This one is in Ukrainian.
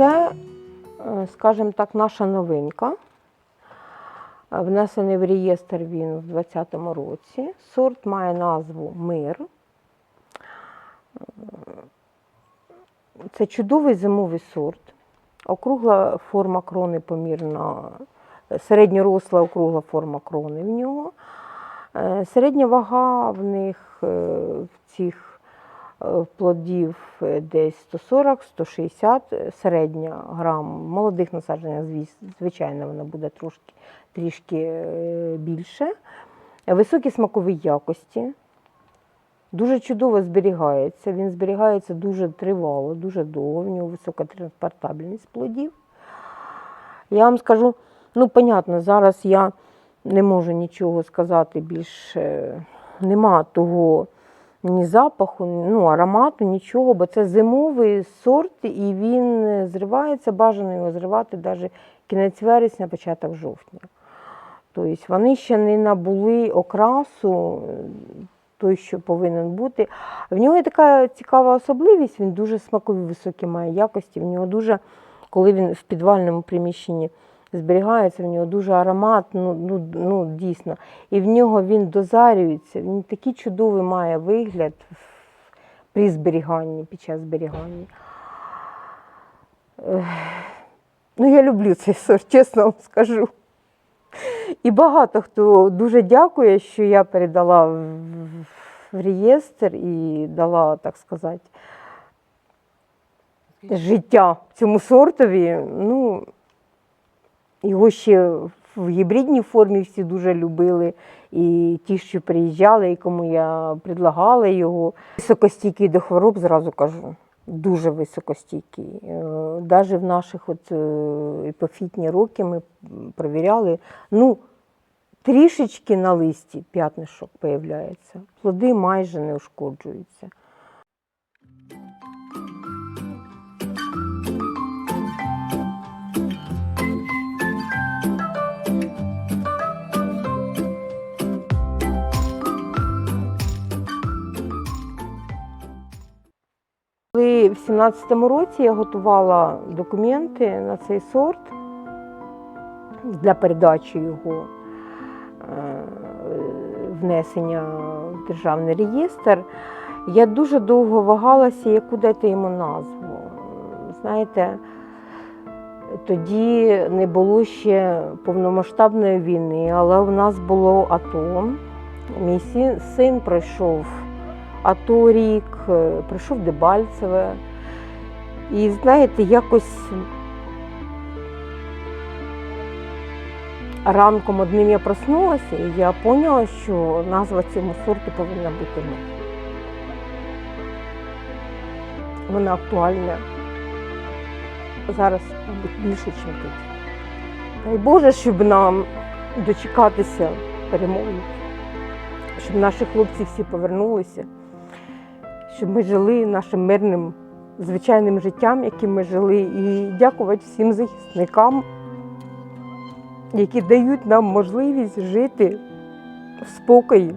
Це, е, скажімо так, наша новинка. Е, Внесений в реєстр він в 2020 році. Сорт має назву Мир. Е, Це чудовий зимовий сорт. Округла форма крони помірна, середньоросла округла форма крони в нього. Середня вага в них в цих плодів е, десь 140-160 середня грам. Молодих насадженнях, звіс- звичайно, вона буде трошки трішки е, більше. Високі смакові якості. Дуже чудово зберігається. Він зберігається дуже тривало, дуже довго. В нього висока транспортабельність плодів. Я вам скажу, ну, понятно, зараз я не можу нічого сказати більш, е, нема того ні запаху, ну, аромату, нічого, бо це зимовий сорт, і він е, зривається, бажано його зривати навіть кінець вересня, початок жовтня. Тобто вони ще не набули окрасу, той, що повинен бути. В нього є така цікава особливість, він дуже смакові високі має якості. В нього дуже, коли він в підвальному приміщенні зберігається, в нього дуже аромат, ну, ну, ну дійсно. І в нього він дозарюється, він такий чудовий має вигляд при зберіганні, під час зберігання. Ну, я люблю цей сорт, чесно вам скажу. І багато хто дуже дякує, що я передала в, реєстр і дала, так сказати, життя цьому сортові. Ну, його ще в гібридній формі всі дуже любили. І ті, що приїжджали, і кому я предлагала його. Високостійкий до хвороб, зразу кажу. Дуже високостійкий. Навіть в наших от, е, епофітні роки ми провіряли. Ну, трішечки на листі п'ятнишок появляється. Плоди майже не ушкоджуються. Коли в 17-му році я готувала документи на цей сорт для передачі його е, внесення в державний реєстр, я дуже довго вагалася, яку дати йому назву. Знаєте, тоді не було ще повномасштабної війни, але у нас було АТО. Мій син, син пройшов АТО рік, е, прийшов Дебальцеве. І знаєте, якось ранком одним я проснулася, і я поняла, що назва цьому сорту повинна бути ми. Вона актуальна зараз, мабуть, більше, ніж тоді. Дай Боже, щоб нам дочекатися перемоги, щоб наші хлопці всі повернулися, щоб ми жили нашим мирним, звичайним життям, яким ми жили, і дякувати всім захисникам, які дають нам можливість жити в спокої,